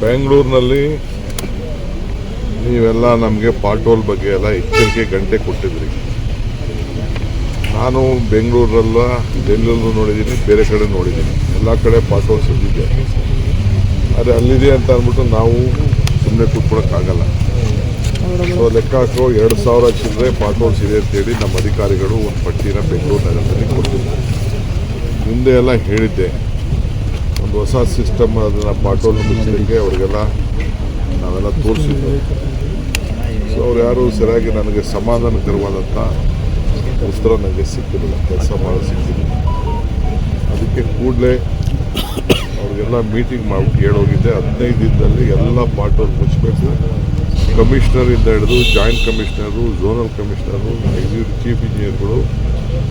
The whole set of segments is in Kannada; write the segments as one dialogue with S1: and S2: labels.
S1: ಬೆಂಗಳೂರಿನಲ್ಲಿ ನೀವೆಲ್ಲ ನಮಗೆ ಪಾಟೋಲ್ ಬಗ್ಗೆ ಎಲ್ಲ ಎಚ್ಚರಿಕೆ ಗಂಟೆ ಕೊಟ್ಟಿದ್ರಿ. ನಾನು ಬೆಂಗಳೂರಲ್ಲ ಡೆಲ್ಲಿಯಲ್ಲೂ ನೋಡಿದ್ದೀನಿ, ಬೇರೆ ಕಡೆ ನೋಡಿದ್ದೀನಿ. ಎಲ್ಲ ಕಡೆ ಪಾಸ್ವರ್ಡ್ ಸಿಗಿದೆ ಆದರೆ ಅಲ್ಲಿದೆ ಅಂತ ಅಂದ್ಬಿಟ್ಟು ನಾವು ಸುಮ್ಮನೆ ಕೂತ್ಕೊಳಕ್ಕಾಗಲ್ಲ ಸೊ ಲೆಕ್ಕ ಹಾಕೋ, ಎರಡು ಸಾವಿರ ಚಿಲ್ಲರೆ ಪಾಟೋಲ್ಸ್ ಇದೆ ಅಂತೇಳಿ ನಮ್ಮ ಅಧಿಕಾರಿಗಳು ಒಂದು ಪಟ್ಟಿನ ಬೆಂಗಳೂರು ನಗರದಲ್ಲಿ ಕೊಟ್ಟಿದ್ದಾರೆ. ಮುಂದೆ ಎಲ್ಲ ಹೇಳಿದ್ದೆ. ಒಂದು ಹೊಸ ಸಿಸ್ಟಮ್ ಅದನ್ನು ಪಾಟೋಲ್ ಮುಚ್ಚಲಿಕ್ಕೆ ಅವರಿಗೆಲ್ಲ ನಾವೆಲ್ಲ ತೋರಿಸಿದ್ದು ಸೊ ಅವ್ರು ಯಾರು ಸರಿಯಾಗಿ ನನಗೆ ಸಮಾಧಾನಕರವಾದಂಥ ಉತ್ತರ ನನಗೆ ಸಿಕ್ಕಿರಲಿಲ್ಲ ಕೆಲಸ ಮಾಡೋ ಸಿಕ್ಕಿರಲಿಲ್ಲ. ಅದಕ್ಕೆ ಕೂಡಲೇ ಅವ್ರಿಗೆಲ್ಲ ಮೀಟಿಂಗ್ ಮಾಡ್ಬಿಟ್ಟು ಹೇಳೋಗಿದ್ದೆ. ಹದಿನೈದು ದಿನದಲ್ಲಿ ಎಲ್ಲ ಪಾಟೋಲ್ ಮುಚ್ಚಬೇಕು ಕಮಿಷನರಿಂದ ಹಿಡಿದು ಜಾಯಿಂಟ್ ಕಮಿಷನರು ಝೋನಲ್ ಕಮಿಷನರು ಎಕ್ಸಿಕ್ಯೂಟಿವ್ ಚೀಫ್ ಇಂಜಿನಿಯರ್ಗಳು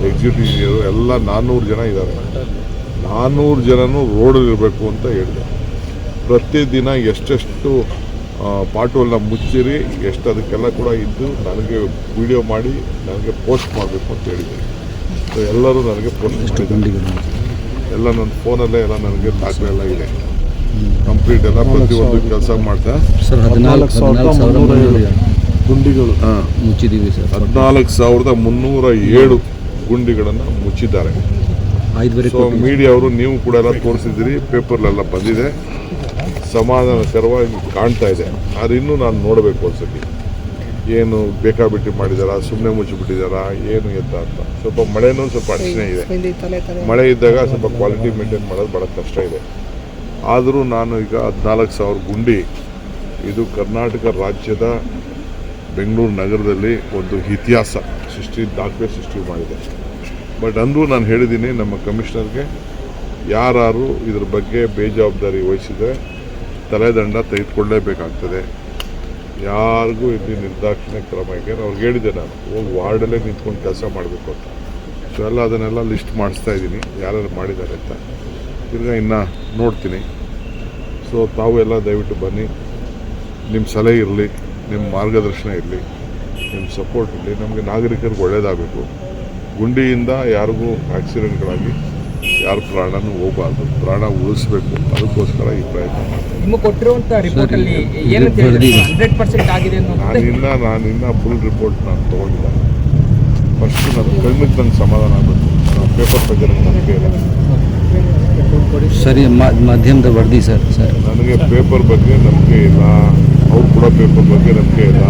S1: ಎಕ್ಸಿಕ್ಯೂಟಿವ್ ಇಂಜಿನಿಯರು ಎಲ್ಲ ನಾನ್ನೂರು ಜನ ಇದ್ದಾರೆ. ನಾನ್ನೂರು ಜನನೂ ರೋಡಲ್ಲಿರಬೇಕು ಅಂತ ಹೇಳಿದೆ. ಪ್ರತಿದಿನ ಎಷ್ಟೆಷ್ಟು ಪಾಟೋಲ್ನ ಮುಚ್ಚಿರಿ ಎಷ್ಟು ಅದಕ್ಕೆಲ್ಲ ಕೂಡ ಇದ್ದು ನನಗೆ ವಿಡಿಯೋ ಮಾಡಿ ನನಗೆ ಪೋಸ್ಟ್ ಮಾಡಬೇಕು ಅಂತ ಹೇಳಿದ್ದೀನಿ. ಸೊ ಎಲ್ಲರೂ ನನಗೆ ಪೋಸ್ಟ್ ಮಾಡಿದ್ದಾರೆ. ಎಲ್ಲ ನನ್ನ ಫೋನಲ್ಲೇ ಎಲ್ಲ ನನಗೆ ದಾಖಲೆ ಎಲ್ಲ ಇದೆ. ಕಂಪ್ಲೀಟ್ ಎಲ್ಲ ಪ್ರತಿಯೊಂದು ಕೆಲಸ ಮಾಡ್ತಾ.
S2: ಸರ್ ಹದಿನಾಲ್ಕು ಹದಿನಾಲ್ಕು ಸಾವಿರ ಮುನ್ನೂರು
S3: ಗುಂಡಿಗಳು.
S1: ಹಾಂ.
S2: ಮುಚ್ಚಿದ್ದೀವಿ ಸರ್.
S1: ಹದಿನಾಲ್ಕು ಸಾವಿರದ ಮುನ್ನೂರ ಏಳು ಗುಂಡಿಗಳನ್ನು ಮುಚ್ಚಿದ್ದಾರೆ. ಸೊ ಮೀಡಿಯಾ ಅವರು ನೀವು ಕೂಡ ಎಲ್ಲ ತೋರಿಸಿದ್ದೀರಿ ಪೇಪರ್ಲೆಲ್ಲ ಬಂದಿದೆ. ಸಮಾಧಾನಕರವಾಗಿ ಕಾಣ್ತಾ ಇದೆ. ಆದರೆ ಇನ್ನೂ ನಾನು ನೋಡಬೇಕು ಒಂದ್ಸತಿ. ಏನು ಬೇಕಾಬಿಟ್ಟಿ ಮಾಡಿದಾರಾ ಸುಮ್ಮನೆ ಮುಚ್ಚಿಬಿಟ್ಟಿದ್ದಾರಾ ಏನು ಎತ್ತ ಅಂತ. ಸ್ವಲ್ಪ ಮಳೆನೂ ಸ್ವಲ್ಪ ಅಡಚಣೆ ಇದೆ. ಮಳೆ ಇದ್ದಾಗ ಸ್ವಲ್ಪ ಕ್ವಾಲಿಟಿ ಮೇಂಟೈನ್ ಮಾಡೋದು ಭಾಳ ಕಷ್ಟ ಇದೆ. ಆದರೂ ನಾನು ಈಗ ಹದಿನಾಲ್ಕು ಸಾವಿರ ಗುಂಡಿ ಇದು ಕರ್ನಾಟಕ ರಾಜ್ಯದ ಬೆಂಗಳೂರು ನಗರದಲ್ಲಿ ಒಂದು ಇತಿಹಾಸ ಸೃಷ್ಟಿ ದಾಖಲೆ ಸೃಷ್ಟಿ ಮಾಡಿದೆ. ಬಟ್ ಅಂದರೂ ನಾನು ಹೇಳಿದ್ದೀನಿ ನಮ್ಮ ಕಮಿಷನರ್ಗೆ ಯಾರು ಇದ್ರ ಬಗ್ಗೆ ಬೇಜವಾಬ್ದಾರಿ ವಹಿಸಿದರೆ ತಲೆದಂಡ ತೆಗೆದುಕೊಳ್ಳೇಬೇಕಾಗ್ತದೆ. ಯಾರಿಗೂ ಇಲ್ಲಿ ನಿರ್ದಾಕ್ಷಿಣ್ಯ ಕ್ರಮ ಈಗ ಅವ್ರಿಗೆ ಹೇಳಿದೆ ನಾನು, ಹೋಗಿ ವಾರ್ಡಲ್ಲೇ ನಿಂತ್ಕೊಂಡು ಕೆಲಸ ಮಾಡಬೇಕು ಅಂತ. ಸೊ ಎಲ್ಲ ಅದನ್ನೆಲ್ಲ ಲಿಸ್ಟ್ ಮಾಡಿಸ್ತಾ ಇದ್ದೀನಿ. ಯಾರ್ಯಾರು ಮಾಡಿದ್ದಾರೆ ಅಂತ. ತಿರ್ಗಾ ಇನ್ನು ನೋಡ್ತೀನಿ. ಸೊ ತಾವು ಎಲ್ಲ ದಯವಿಟ್ಟು ಬನ್ನಿ. ನಿಮ್ಮ ಸಲಹೆ ಇರಲಿ ನಿಮ್ಮ ಮಾರ್ಗದರ್ಶನ ಇರಲಿ ನಿಮ್ಮ ಸಪೋರ್ಟ್ ಇರಲಿ. ನಮಗೆ ನಾಗರಿಕರಿಗೆ ಒಳ್ಳೆಯದಾಗಬೇಕು ಗುಂಡಿಯಿಂದ ಯಾರಿಗೂ ಆಕ್ಸಿಡೆಂಟ್ಗಳಾಗಿ ಯಾರ ಪ್ರಾಣನೂ ಹೋಗಬಾರ್ದು. ಪ್ರಾಣ ಉಳಿಸ್ಬೇಕು. ಅದಕ್ಕೋಸ್ಕರ ಈ ಪ್ರಯತ್ನ ಮಾಡ್ತೀನಿ.
S4: ನಿಮಗೆ ಕೊಟ್ಟಿರುವಂತ ರಿಪೋರ್ಟ್ ಅಲ್ಲಿ ಏನಂತ ಹಂಡ್ರೆಡ್ ಪರ್ಸೆಂಟ್ ಆಗಿದೆ ಅನ್ನೋದು
S1: ನಾನಿನ್ನ ನಾನಿನ್ನ ಫುಲ್ ರಿಪೋರ್ಟ್ ನಾನು ತೊಗೊಂಡಿಲ್ಲ. ಫಸ್ಟ್ ನಾನು ಕಣ್ಣಿಗೆ ನನಗೆ ಸಮಾಧಾನ ಆಗಬೇಕು. ನಾನು ಪೇಪರ್ ಬಗ್ಗೆ ನನಗೆ ನಂಬಿಕೆ ಇಲ್ಲ.
S2: ಸರಿ ಮಾಧ್ಯಮದ ವರದಿ ಸರ್ ಸರ್.
S1: ನನಗೆ ಪೇಪರ್ ಬಗ್ಗೆ ನಂಬಿಕೆ ಇಲ್ಲ. ಅವ್ರು ಕೂಡ ಪೇಪರ್ ಬಗ್ಗೆ ನಂಬಿಕೆ ಇಲ್ಲ.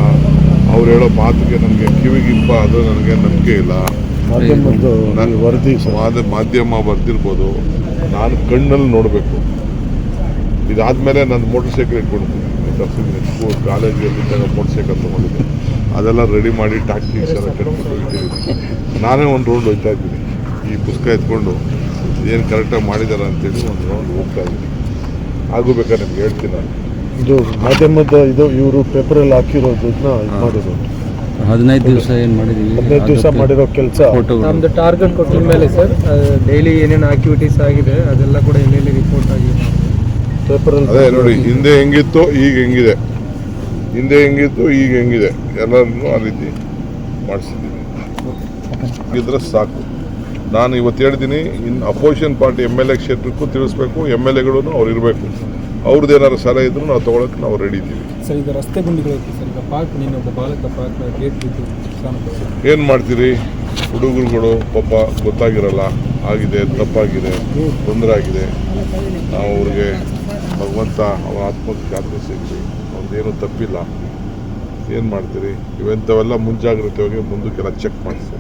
S1: ಅವ್ರು ಹೇಳೋ ಮಾತಿಗೆ ನನಗೆ ಕಿವಿಗಿಂಪ ಅದು ನನಗೆ ನಂಬಿಕೆ ಇಲ್ಲ. ನಾನು
S3: ವರದಿ
S1: ಮಾಧ್ಯ ಮಾಧ್ಯಮ ಬರ್ದಿರ್ಬೋದು. ನಾನು ಕಣ್ಣಲ್ಲಿ ನೋಡಬೇಕು. ಇದಾದಮೇಲೆ ನಾನು ಮೋಟರ್ ಸೈಕಲ್ ಇಟ್ಕೊಂಡಿದ್ದೀನಿ ತರಿಸಿದ್ದೀನಿ ಸ್ಕೂಲ್ ಕಾಲೇಜಲ್ಲಿದ್ದಾಗ ಮೋಟರ್ ಸೈಕಲ್ ತೊಗೊಂಡಿದ್ದೆ. ಅದೆಲ್ಲ ರೆಡಿ ಮಾಡಿ ಟ್ಯಾಕ್ಟಿಕ್ಸ್ ಎಲ್ಲ ಕಟ್ಕೊಂಡು ಇಟ್ಟಿದ್ದೀನಿ ನಾನೇ ಒಂದು ರೌಂಡ್ ಹೋಗ್ತಾ ಇದ್ದೀನಿ. ಈ ಪುಸ್ತಕ ಎತ್ಕೊಂಡು ಏನು ಕರೆಕ್ಟಾಗಿ ಮಾಡಿದ್ದಾರೆ ಅಂತೇಳಿ ಒಂದು ರೌಂಡ್ ಹೋಗ್ತಾ ಇದ್ದೀನಿ. ಆಗು ಬೇಕಾದ್ರೆ ನಿಮ್ಗೆ ಹೇಳ್ತೀನಿ ನಾನು.
S3: ಇದು ಮಾಧ್ಯಮದ ಇದು ಇವರು ಪೇಪರಲ್ಲಿ ಹಾಕಿರೋದನ್ನ ಇದು ಮಾಡಿರೋದು
S2: ಹದಿನೈದು ದಿವಸ ಏನು ಮಾಡಿದ್ದೀವಿ
S3: ಹದಿನೈದು ದಿವಸ ಮಾಡಿರೋ ಕೆಲಸ.
S5: ನಮ್ದು ಟಾರ್ಗೆಟ್ ಕೊಟ್ಟಿದ ಮೇಲೆ ಸರ್ ಡೈಲಿ ಏನೇನು ಆಕ್ಟಿವಿಟೀಸ್ ಆಗಿದೆ ಅದೆಲ್ಲ ಕೂಡ ಎಲ್ಲೆಲ್ಲಿ ರಿಪೋರ್ಟ್ ಆಗಿದೆ.
S3: ಪೇಪರಲ್ಲಿ
S1: ಅದೇ ನೋಡಿ ಹಿಂದೆ ಹೆಂಗಿತ್ತು ಈಗ ಹೆಂಗಿದೆ. ಹಿಂದೆ ಹೆಂಗಿತ್ತು ಈಗ ಹೆಂಗಿದೆ. ಎಲ್ಲರನ್ನೂ ಆ ರೀತಿ ಮಾಡಿಸಿದ್ದೀನಿ ಇದ್ರೆ ಸಾಕು. ನಾನು ಇವತ್ತು ಹೇಳ್ತೀನಿ ಇನ್ನು opposition party M L A ಕ್ಷೇತ್ರಕ್ಕೂ ತಿಳಿಸ್ಬೇಕು ಎಂ ಎಲ್ ಎಗಳು ಅವ್ರು ಇರಬೇಕು. ಅವ್ರದ್ದು ಏನಾದ್ರು ಸಲಹೆ ಇದ್ರು ನಾವು ತೊಗೊಳಕ್ಕೆ ನಾವು ರೆಡಿ ಇದ್ದೀವಿ.
S5: ಸರ್, ಇದು ರಸ್ತೆ ಗುಂಡಿಗಳು ಸರ್, ಈಗ ಪಾರ್ಕ್ ಒಬ್ಬ ಬಾಲಕ ಪಾರ್ಕ್ ಗೇಟ್ ಬಿದ್ದು
S1: ಏನು ಮಾಡ್ತೀರಿ? ಹುಡುಗರುಗಳು ಪಾಪ ಗೊತ್ತಾಗಿರಲ್ಲ, ಆಗಿದೆ, ತಪ್ಪಾಗಿದೆ, ತೊಂದರೆ ಆಗಿದೆ. ನಾವು ಅವ್ರಿಗೆ ಭಗವಂತ ಅವರ ಆತ್ಮಕ್ಕೆ ಶಾಂತಿ ಸಿಗಲಿ ಅವ್ರದ್ದೇನು ತಪ್ಪಿಲ್ಲ. ಏನು ಮಾಡ್ತೀರಿ? ಇವೆಂಥವೆಲ್ಲ ಮುಂಜಾಗ್ರತೆಯಾಗಿ ಮುಂದಕ್ಕೆಲ್ಲ ಚೆಕ್ ಮಾಡಿಸಿ